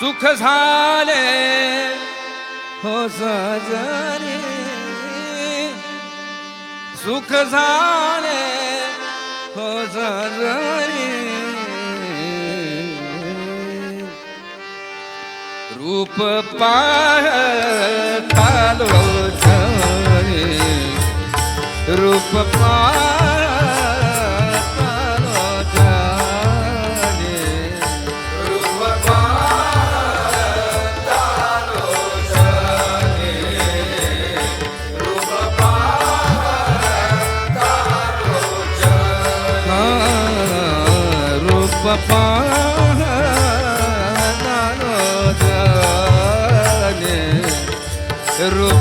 सुख झाले. हो सजरे सुख झाले. हो सजरे रूप पाहतालो रूप पाह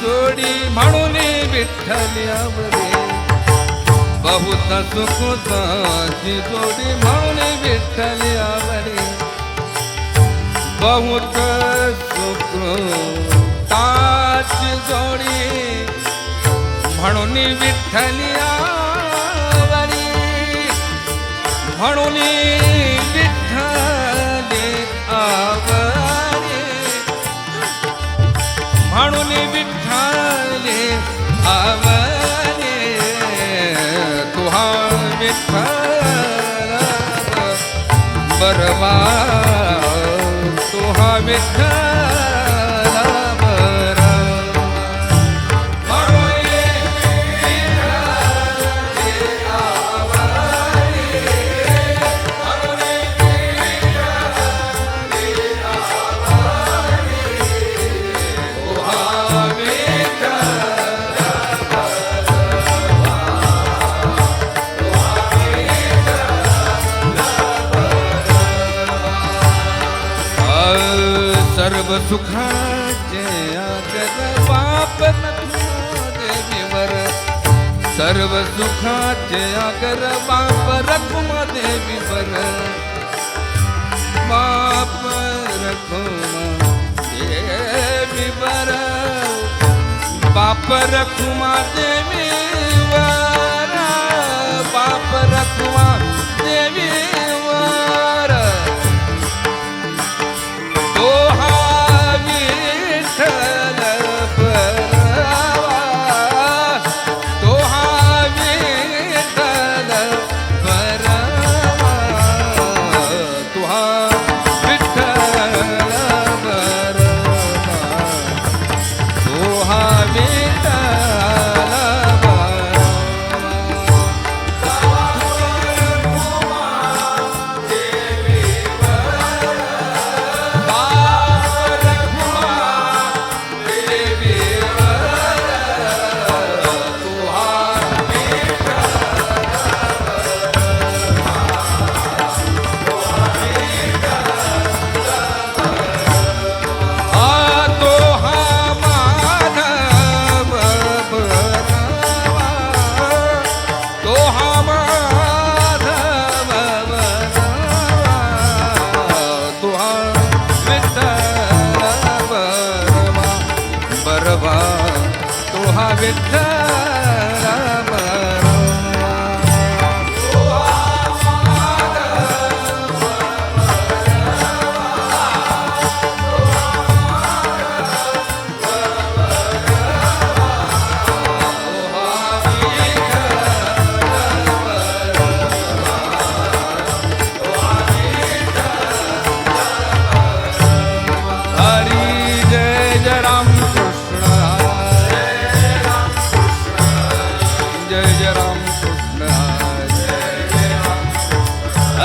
જોડી માણુની વિઠ્ઠલ આવરે બહુત સુખ તાજી જોડી માણુની વિઠ્ઠલ આવરે બહુત સુખ તાજ જોડી માણુની વિઠ્ઠલ આવરી માણુની because सर्व सुखाचे आगर देवीवर सर्व सुखाचे आगर बाप रखुमा देवीवर बाप रखुमा देवीवर बाप रखुमा देवीवर बाप रखुमा रा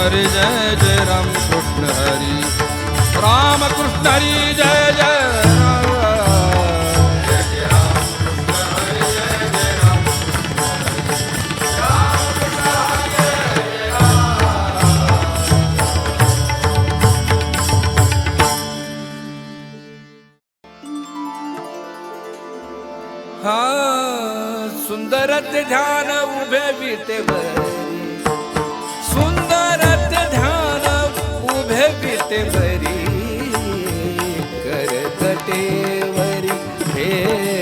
हरे जय जय राम कृष्ण हरि। राम कृष्ण हरि जय जय राम। हा सुंदर ते ध्यान उभे विटेवरी सुंदर विटेवरी कर कटेवरी हे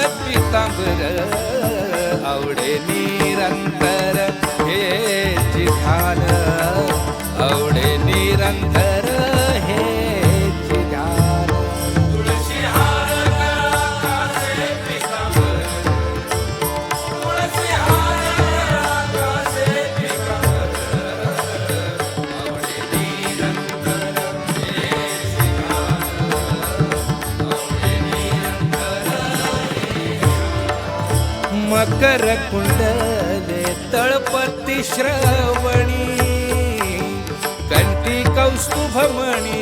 पितांबर आवडेल. मकर कुंडले तळपती श्रवणी कंठी कौस्तुभमणी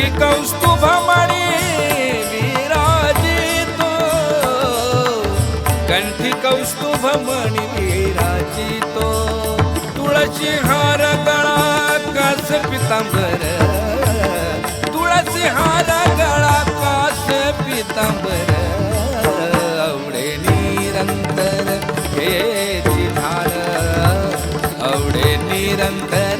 श्री कौस्तुभमणि विराजितो कंठी कौस्तुभमणि विराजितो तुळशी हार गळा कास पितांबर. तुळशी हार गळा कास पितांबर. आवडे निरंतर हे धार आवडे निरंतर